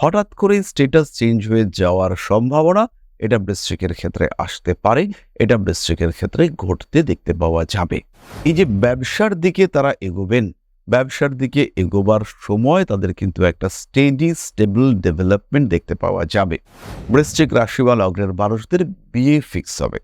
হঠাৎ করে status change হয়ে যাওয়ার সম্ভাবনা এটা বৃশ্চিকের ক্ষেত্রে আসতে পারে। এটা বৃশ্চিকের ক্ষেত্রে ঘটতে দেখতে পাওয়া যাবে। এই যে ব্যবসার দিকে তারা এগোবেন, ব্যবসার দিকে এগোবার সময় তাদের কিন্তু একটা স্টেডি স্টেবল ডেভেলপমেন্ট দেখতে পাওয়া যাবে। বৃশ্চিক রাশি বা লগ্নের মানুষদের বিয়ে ফিক্স হবে।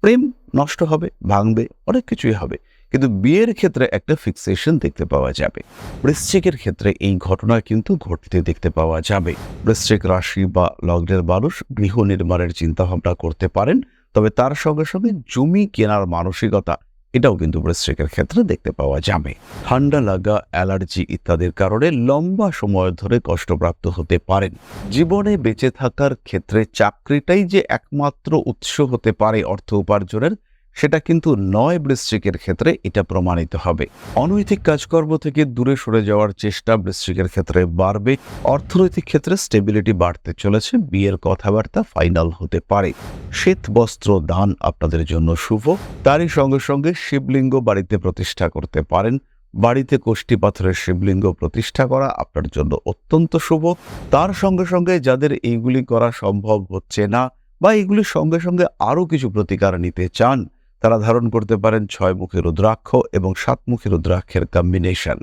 প্রেম নষ্ট হবে, ভাঙবে, অনেক কিছুই হবে। কিন্তু বিয়ের ক্ষেত্রে একটা ফিক্সেশন দেখতে পাওয়া যাবে। বৃশ্চিকের ক্ষেত্রে এই ঘটনা কিন্তু ঘটতে দেখতে পাওয়া যাবে। বৃশ্চিক রাশি বা লগ্নের মানুষ গৃহ নির্মাণের চিন্তাভাবনা করতে পারেন, তবে তার সঙ্গে সঙ্গে জমি কেনার মানসিকতা, এটাও কিন্তু বৃশ্চিকের ক্ষেত্রে দেখতে পাওয়া যাবে। ঠান্ডা লাগা, অ্যালার্জি ইত্যাদির কারণে লম্বা সময় ধরে কষ্টপ্রাপ্ত হতে পারেন। জীবনে বেঁচে থাকার ক্ষেত্রে চাকরিটাই যে একমাত্র উৎস হতে পারে অর্থ উপার্জনের সেটা কিন্তু নয় বৃশ্চিকের ক্ষেত্রে এটা প্রমাণিত হবে। অনৈতিক কাজকর্ম থেকে দূরে সরে যাওয়ার চেষ্টা বৃশ্চিকের ক্ষেত্রে বাড়বে। অর্থনৈতিক ক্ষেত্রে স্টেবিলিটি বাড়তে চলেছে। বিয়ের কথাবার্তা ফাইনাল হতে পারে। শ্বেত বস্ত্র দান আপনাদের জন্য শুভ। তারই সঙ্গে সঙ্গে শিবলিঙ্গ বাড়িতে প্রতিষ্ঠা করতে পারেন। বাড়িতে কোষ্ঠী পাথরের শিবলিঙ্গ প্রতিষ্ঠা করা আপনার জন্য অত্যন্ত শুভ। তার সঙ্গে সঙ্গে যাদের এইগুলি করা সম্ভব হচ্ছে না বা এগুলির সঙ্গে সঙ্গে আরও কিছু প্রতিকার নিতে চান তারা ধারণ করতে পারেন ছয় মুখী রুদ্রাক্ষ এবং সাত মুখী রুদ্রাক্ষের কম্বিনেশন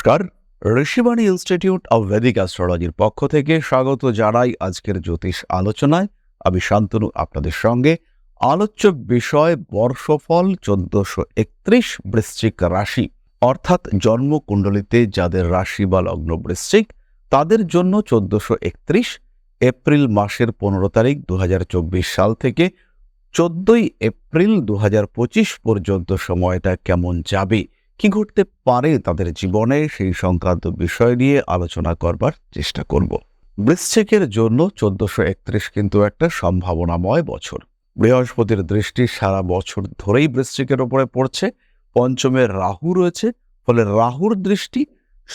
নমস্কার। ঋষিবাণী ইনস্টিটিউট অব ভেদিক অ্যাস্ট্রোলজির পক্ষ থেকে স্বাগত জানাই আজকের জ্যোতিষ আলোচনায়। আমি শান্তনু, আপনাদের সঙ্গে। আলোচ্য বিষয় বর্ষফল চোদ্দশো একত্রিশ বৃশ্চিক রাশি। অর্থাৎ জন্মকুণ্ডলিতে যাদের রাশি বা লগ্ন বৃশ্চিক, তাদের জন্য চোদ্দশো একত্রিশ এপ্রিল মাসের পনেরো তারিখ দু হাজার চব্বিশ সাল থেকে চোদ্দই এপ্রিল দু হাজার পঁচিশ পর্যন্ত সময়টা কেমন যাবে? কি ঘটতে পারে তাদের জীবনে সেই সংক্রান্ত বিষয় নিয়ে আলোচনা করবার চেষ্টা করব। বৃশ্চিকের জন্য চোদ্দশো একত্রিশ কিন্তু একটা সম্ভাবনাময় বছর। বৃহস্পতির দৃষ্টি সারা বছর ধরেই বৃশ্চিকের ওপরে পড়ছে। পঞ্চমে রাহু রয়েছে, ফলে রাহুর দৃষ্টি,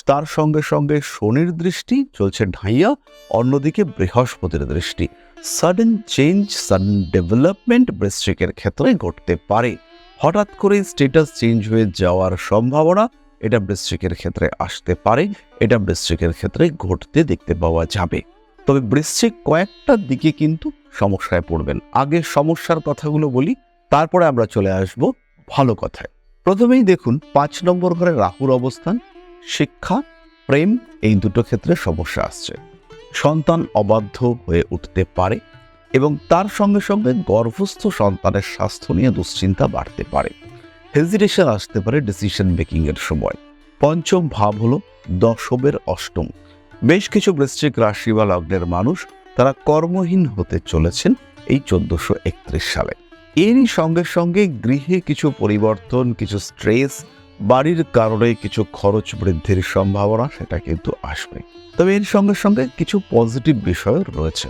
তার সঙ্গে সঙ্গে শনির দৃষ্টি চলছে ঢাইয়া, অন্যদিকে বৃহস্পতির দৃষ্টি। সাডেন চেঞ্জ, সাডেন ডেভেলপমেন্ট বৃশ্চিকের ক্ষেত্রে ঘটতে পারে। হঠাৎ করে স্টেটাস চেঞ্জ হয়ে যাওয়ার সম্ভাবনা এটা বৃশ্চিকের ক্ষেত্রে আসতে পারে, এটা বৃশ্চিকের ক্ষেত্রে ঘটতে দেখতে পাওয়া যাবে। তবে বৃশ্চিক কয়েকটা দিকে কিন্তু সমস্যায় পড়বেন। আগে সমস্যার কথাগুলো বলি, তারপরে আমরা চলে আসব ভালো কথায়। প্রথমেই দেখুন, পাঁচ নম্বর ঘরে রাহুর অবস্থান, শিক্ষা, প্রেম এই দুটো ক্ষেত্রে সমস্যা আসছে। সন্তান অবাধ্য হয়ে উঠতে পারে এবং তার সঙ্গে সঙ্গে গর্ভস্থ সন্তানের স্বাস্থ্য নিয়ে দুশ্চিন্তা বাড়তে পারে। হেজিটেশন আসতে পারে ডিসিশন মেকিং এর সময়। পঞ্চম ভাব হলো দশমের অষ্টম। বেশ কিছু বৃশ্চিক রাশি বা লগ্নের মানুষ তারা কর্মহীন হতে চলেছেন এই চোদ্দশো একত্রিশ সালে। এরই সঙ্গে সঙ্গে গৃহে কিছু পরিবর্তন, কিছু স্ট্রেস বাড়ির কারণে কিছু খরচ বৃদ্ধির সম্ভাবনা, সেটা কিন্তু আসবে। তবে এর সঙ্গে সঙ্গে কিছু পজিটিভ বিষয় রয়েছে।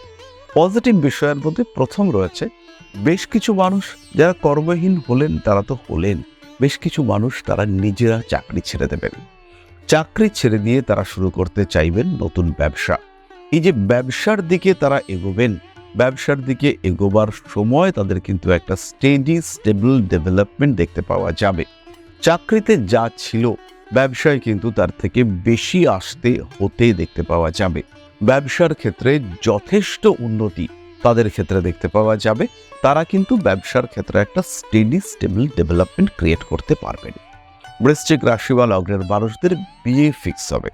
পজিটিভ বিষয়ের মধ্যে প্রথম রয়েছে, বেশ কিছু মানুষ যারা কর্মহীন হলেন তারা তো হলেন, বেশ কিছু মানুষ তারা নিজেরা চাকরি ছেড়ে দেবেন। চাকরি ছেড়ে দিয়ে তারা শুরু করতে চাইবেন নতুন ব্যবসা। এই যে ব্যবসার দিকে তারা এগোবেন, ব্যবসার দিকে এগোবার সময় তাদের কিন্তু একটা স্টেডি স্টেবল ডেভেলপমেন্ট দেখতে পাওয়া যাবে। চাকরিতে যা ছিল, ব্যবসায় কিন্তু তার থেকে বেশি আসতে, হতে দেখতে পাওয়া যাবে। ব্যবসার ক্ষেত্রে যথেষ্ট উন্নতি তাদের ক্ষেত্রে দেখতে পাওয়া যাবে। তারা কিন্তু ব্যবসার ক্ষেত্রে একটা স্টেডি স্টেবল ডেভেলপমেন্ট ক্রিয়েট করতে পারবেন। বৃশ্চিক রাশি বা লগ্নের মানুষদের বিয়ে ফিক্স হবে।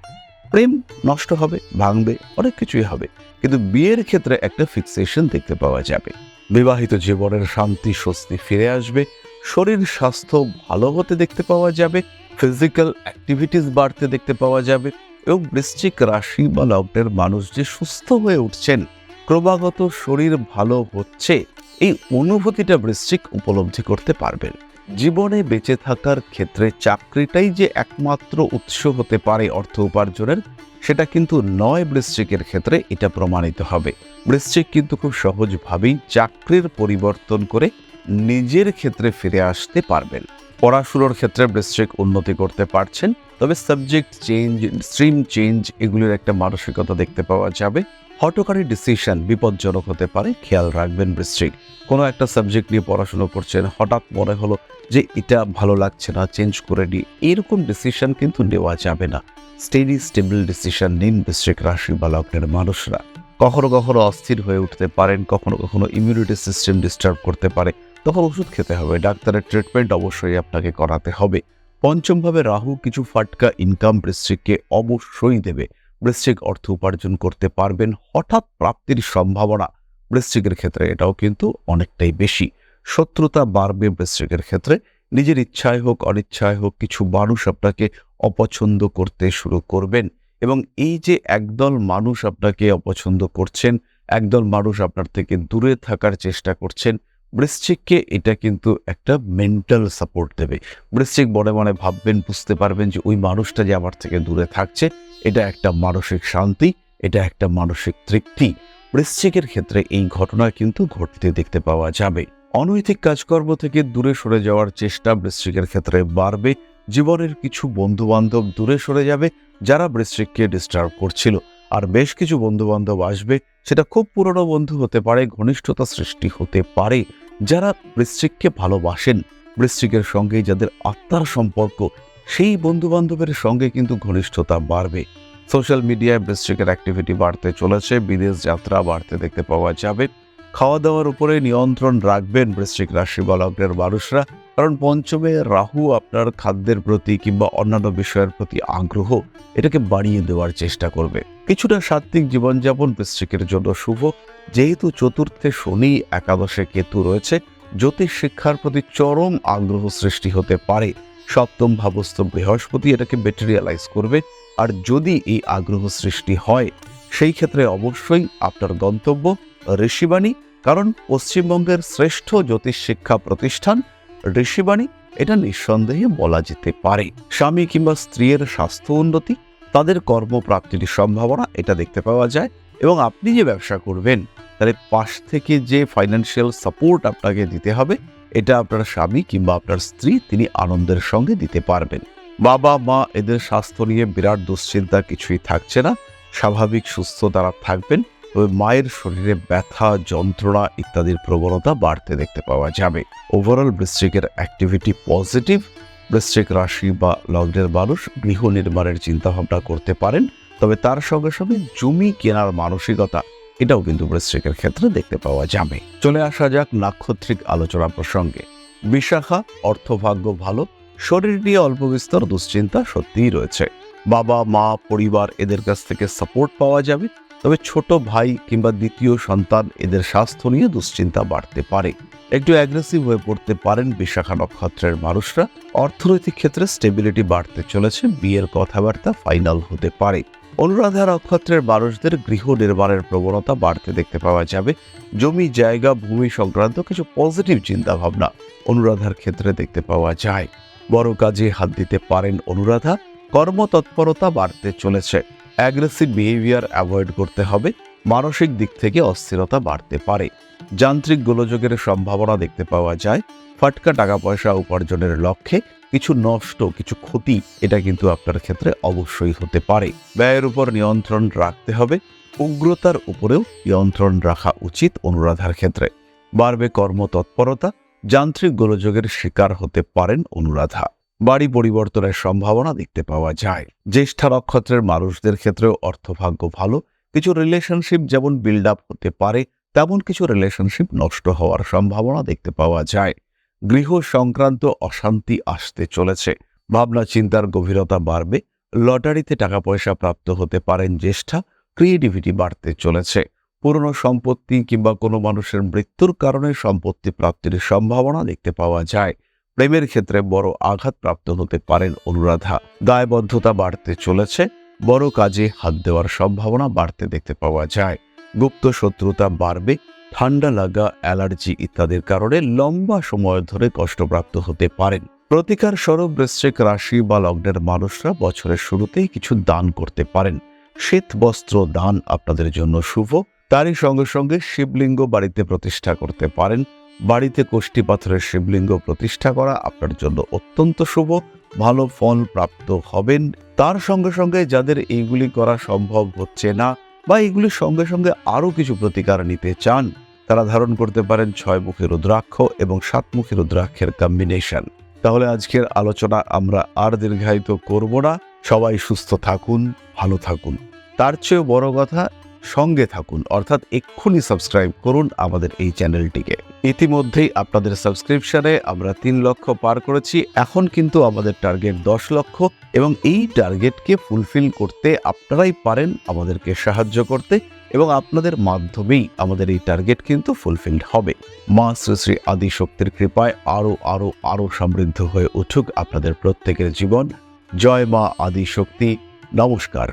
প্রেম নষ্ট হবে, ভাঙবে, অনেক কিছুই হবে। কিন্তু বিয়ের ক্ষেত্রে একটা ফিক্সেশন দেখতে পাওয়া যাবে। বিবাহিত জীবনের শান্তি, স্বস্তি ফিরে আসবে। শরীর, স্বাস্থ্য ভালো হতে দেখতে পাওয়া যাবে। ফিজিক্যাল অ্যাক্টিভিটিস বাড়তে দেখতে পাওয়া যাবে। এবং বৃশ্চিক রাশি বা লগ্নের মানুষ যে সুস্থ হয়ে উঠছেন, ক্রমাগত শরীর ভালো হচ্ছে, এই অনুভূতিটা বৃশ্চিক উপলব্ধি করতে পারবেন। জীবনে বেঁচে থাকার ক্ষেত্রে চাকরিটাই যে একমাত্র উৎস হতে পারে অর্থ উপার্জনের, সেটা কিন্তু নয় বৃশ্চিকের ক্ষেত্রে, এটা প্রমাণিত হবে। বৃশ্চিক কিন্তু খুব সহজভাবেই চাকরির পরিবর্তন করে নিজের ক্ষেত্রে ফিরে আসতে পারবেন। পড়াশুনোর ক্ষেত্রে বৃশ্চিক উন্নতি করতে পারছেন তবে সাবজেক্ট চেঞ্জ স্ট্রিম চেঞ্জ এগুলির একটা মানসিকতা দেখতে পাওয়া যাবে। হটকারী ডিসিশন বিপজ্জনক হতে পারে, খেয়াল রাখবেন বৃশ্চিক। কোনো একটা সাবজেক্ট নিয়ে পড়াশুনো করছেন, হঠাৎ মনে হলো যে এটা ভালো লাগছে না চেঞ্জ করে নিই। এরকম ডিসিশন কিন্তু নেওয়া যাবে না। স্টেডি স্টেবল ডিসিশন নিন বৃশ্চিক রাশি বা লগ্নের মানুষরা। কখনো কখনো অস্থির হয়ে উঠতে পারেন, কখনো কখনো ইমিউনিটি সিস্টেম ডিস্টার্ব করতে পারে। তখন ওষুধ খেতে হবে, ডাক্তারের ট্রিটমেন্ট অবশ্যই আপনাকে করাতে হবে। পঞ্চমভাবে রাহু কিছু ফাটকা ইনকাম বৃশ্চিককে অবশ্যই দেবে। বৃশ্চিক অর্থ উপার্জন করতে পারবেন, হঠাৎ প্রাপ্তির সম্ভাবনা বৃশ্চিকের ক্ষেত্রে এটাও কিন্তু অনেকটাই বেশি। শত্রুতা বাড়বে বৃশ্চিকের ক্ষেত্রে, নিজের ইচ্ছায় হোক, অনিচ্ছায় হোক, কিছু মানুষ আপনাকে অপছন্দ করতে শুরু করবেন এবং এই যে একদল মানুষ আপনাকে অপছন্দ করছেন, একদল মানুষ আপনার থেকে দূরে থাকার চেষ্টা করছেন বৃশ্চিককে এটা কিন্তু একটা মেন্টাল সাপোর্ট দেবে। বৃশ্চিক মনে মনে ভাববেন, বুঝতে পারবেন যে ওই মানুষটা যে আমার থেকে দূরে থাকছে, এটা একটা মানসিক শান্তি, এটা একটা মানসিক তৃপ্তি। বৃশ্চিকের ক্ষেত্রে এই ঘটনা কিন্তু ঘটতে দেখতে পাওয়া যাবে। অনৈতিক কাজকর্ম থেকে দূরে সরে যাওয়ার চেষ্টা বৃশ্চিকের ক্ষেত্রে বাড়বে। জীবনের কিছু বন্ধু বান্ধব দূরে সরে যাবে, যারা বৃশ্চিককে ডিস্টার্ব করছিল। আর বেশ কিছু বন্ধু বান্ধব আসবে, সেটা খুব পুরনো বন্ধু হতে পারে, ঘনিষ্ঠতা সৃষ্টি হতে পারে। যারা বৃশ্চিককে ভালোবাসেন, বৃশ্চিকের সঙ্গে যাদের আত্মার সম্পর্ক, সেই বন্ধু বান্ধবের সঙ্গে কিন্তু ঘনিষ্ঠতা বাড়বে। সোশ্যাল মিডিয়ায় বৃশ্চিকের অ্যাক্টিভিটি বাড়তে চলেছে, বিদেশ যাত্রা বাড়তে দেখতে পাওয়া যাবে। খাওয়া দাওয়ার উপরে নিয়ন্ত্রণ রাখবেন বৃশ্চিক রাশি বা মানুষরা, কারণ পঞ্চমে রাহু আপনার খাদ্যের প্রতি কিংবা অন্যান্য বিষয়ের প্রতি আগ্রহ, এটাকে বাড়িয়ে দেওয়ার চেষ্টা করবে। কিছুটা সাত্ত্বিক জীবনযাপন বৃশ্চিকের জন্য শুভ। যেহেতু চতুর্থে শনি, একাদশে কেতু রয়েছে, জ্যোতিষ শিক্ষার প্রতি চরম আগ্রহ সৃষ্টি হতে পারে। সপ্তম ভাবস্থ বৃহস্পতি এটাকে মেটেরিয়ালাইজ করবে, আর যদি এই আগ্রহ সৃষ্টি হয়, সেই ক্ষেত্রে অবশ্যই আপনার গন্তব্য ঋষিবাণী, কারণ পশ্চিমবঙ্গের শ্রেষ্ঠ জ্যোতিষ শিক্ষা প্রতিষ্ঠান ঋষিবাণী, এটা নিঃসন্দেহে বলা যেতে পারে। স্বামী কিংবা স্ত্রীর স্বাস্থ্য উন্নতি, তাদের কর্মপ্রাপ্তির সম্ভাবনা, এটা দেখতে পাওয়া যায়। এবং আপনি যে ব্যবসা করবেন, তাহলে পাশ থেকে যে ফাইন্যান্সিয়াল সাপোর্ট আপনাকে দিতে হবে, এটা আপনার স্বামী কিংবা আপনার স্ত্রী, তিনি আনন্দের সঙ্গে দিতে পারবেন। বাবা, মা, এদের স্বাস্থ্য নিয়ে বিরাট দুশ্চিন্তা কিছুই থাকছে না। স্বাভাবিক সুস্থ তারা থাকবেন। তবে মায়ের শরীরে ব্যথা, যন্ত্রণা ইত্যাদির প্রবণতা বাড়তে দেখতে পাওয়া যাবে। ওভারঅল বৃশ্চিকের অ্যাক্টিভিটি পজিটিভ বৃশ্চিক রাশি বা লগ্নের মানুষ গৃহ নির্মাণের চিন্তাভাবনা করতে পারেন, তবে তার সঙ্গে সঙ্গে জমি কেনার মানসিকতা, এটাও কিন্তু বৃশ্চিকের ক্ষেত্রে দেখতে পাওয়া যাবে। চলে আসা যাক নাক্ষত্রিক আলোচনা প্রসঙ্গে। বিশাখা, অর্থভাগ্য ভালো, শরীর নিয়ে অল্প বিস্তর দুশ্চিন্তা সত্যিই রয়েছে। বাবা, মা, পরিবার এদের কাছ থেকে সাপোর্ট পাওয়া যাবে তবে ছোট ভাই কিংবা দ্বিতীয় সন্তান এদের স্বাস্থ্য নিয়ে দুশ্চিন্তা বাড়তে পারে। একটু অ্যাগ্রেসিভ হয়ে পড়তে পারেন বিশাখা নক্ষত্রের মানুষরা। অর্থনৈতিক ক্ষেত্রে স্টেবিলিটি বাড়তে চলেছে, বিয়ের কথাবার্তা ফাইনাল হতে পারে। অনুরাধা নক্ষত্রের মানুষদের গৃহ নির্মাণের প্রবণতা বাড়তে দেখতে পাওয়া যাবে। জমি, জায়গা, ভূমি সংক্রান্ত কিছু পজিটিভ চিন্তা ভাবনা অনুরাধার ক্ষেত্রে দেখতে পাওয়া যায়। বড় কাজে হাত দিতে পারেন অনুরাধা। কর্মতৎপরতা বাড়তে চলেছে। অ্যাগ্রেসিভ বিহেভিয়ার অ্যাভয়েড করতে হবে। মানসিক দিক থেকে অস্থিরতা বাড়তে পারে। যান্ত্রিক গোলযোগের সম্ভাবনা দেখতে পাওয়া যায়। ফাটকা টাকা পয়সা উপার্জনের লক্ষ্যে কিছু নষ্ট, কিছু ক্ষতি, এটা কিন্তু আপনার ক্ষেত্রে অবশ্যই হতে পারে। ব্যয়ের উপর নিয়ন্ত্রণ রাখতে হবে। উগ্রতার উপরেও নিয়ন্ত্রণ রাখা উচিত অনুরাধার ক্ষেত্রে। বাড়বে কর্মতৎপরতা। যান্ত্রিক গোলযোগের শিকার হতে পারেন অনুরাধা। বাড়ি পরিবর্তনের সম্ভাবনা দেখতে পাওয়া যায়। জ্যেষ্ঠা নক্ষত্রের মানুষদের ক্ষেত্রেও অর্থভাগ্য ভালো। কিছু রিলেশনশিপ যেমন বিল্ড আপ হতে পারে, তেমন কিছু রিলেশনশিপ নষ্ট হওয়ার সম্ভাবনা দেখতে পাওয়া যায়। গৃহ সংক্রান্ত অশান্তি আসতে চলেছে। ভাবনা চিন্তার গভীরতা বাড়বে। লটারিতে টাকা পয়সা প্রাপ্ত হতে পারেন জ্যেষ্ঠা ক্রিয়েটিভিটি বাড়তে চলেছে। পুরনো সম্পত্তি কিংবা কোনো মানুষের মৃত্যুর কারণে সম্পত্তি প্রাপ্তির সম্ভাবনা দেখতে পাওয়া যায়। প্রেমের ক্ষেত্রে বড় আঘাত প্রাপ্ত হতে পারেন অনুরাধা। দায়বদ্ধতা বাড়তে চলেছে, বড় কাজে হাত দেওয়ার সম্ভাবনা বাড়তে দেখতে পাওয়া যায়। গুপ্ত শত্রুতা বাড়বে, ঠান্ডা লাগা, অ্যালার্জি ইত্যাদির কারণে লম্বা সময় ধরে কষ্টপ্রাপ্ত হতে পারেন। প্রতিকার স্বরূপ বৃশ্চিক রাশি বা লগ্নের মানুষরা বছরের শুরুতেই কিছু দান করতে পারেন। শীত, বস্ত্র, দান আপনাদের জন্য শুভ। তারই সঙ্গে সঙ্গে শিবলিঙ্গ বাড়িতে প্রতিষ্ঠা করতে পারেন। বাড়িতে কোষ্ঠী পাথরের শিবলিঙ্গ প্রতিষ্ঠা করা আপনার জন্য অত্যন্ত শুভ। ভালো ফল প্রাপ্ত হবেন। তার সঙ্গে সঙ্গে যাদের এইগুলি করা সম্ভব হচ্ছে না বা এগুলির সঙ্গে সঙ্গে আরও কিছু প্রতিকার নিতে চান, তারা ধারণ করতে পারেন ছয়মুখী রুদ্রাক্ষ এবং সাত সাতমুখী রুদ্রাক্ষের কম্বিনেশন তাহলে আজকের আলোচনা আমরা আর দীর্ঘায়িত করব না। সবাই সুস্থ থাকুন, ভালো থাকুন। তার চেয়েও বড় কথা সঙ্গে থাকুন, অর্থাৎ এক্ষুনি সাবস্ক্রাইব করুন আমাদের এই চ্যানেলটিকে। ইতিমধ্যেই আপনাদের সাবস্ক্রিপশনে আমরা তিন লক্ষ পার করেছি, এখন কিন্তু আমাদের টার্গেট দশ লক্ষ এবং এই টার্গেটকে ফুলফিল করতে আপনারাই পারেন আমাদেরকে সাহায্য করতে এবং আপনাদের মাধ্যমেই আমাদের এই টার্গেট কিন্তু ফুলফিলড হবে। মা শ্রী শ্রী আদি শক্তির কৃপায় আরও আরও আরও সমৃদ্ধ হয়ে উঠুক আপনাদের প্রত্যেকের জীবন। জয় মা আদি শক্তি নমস্কার।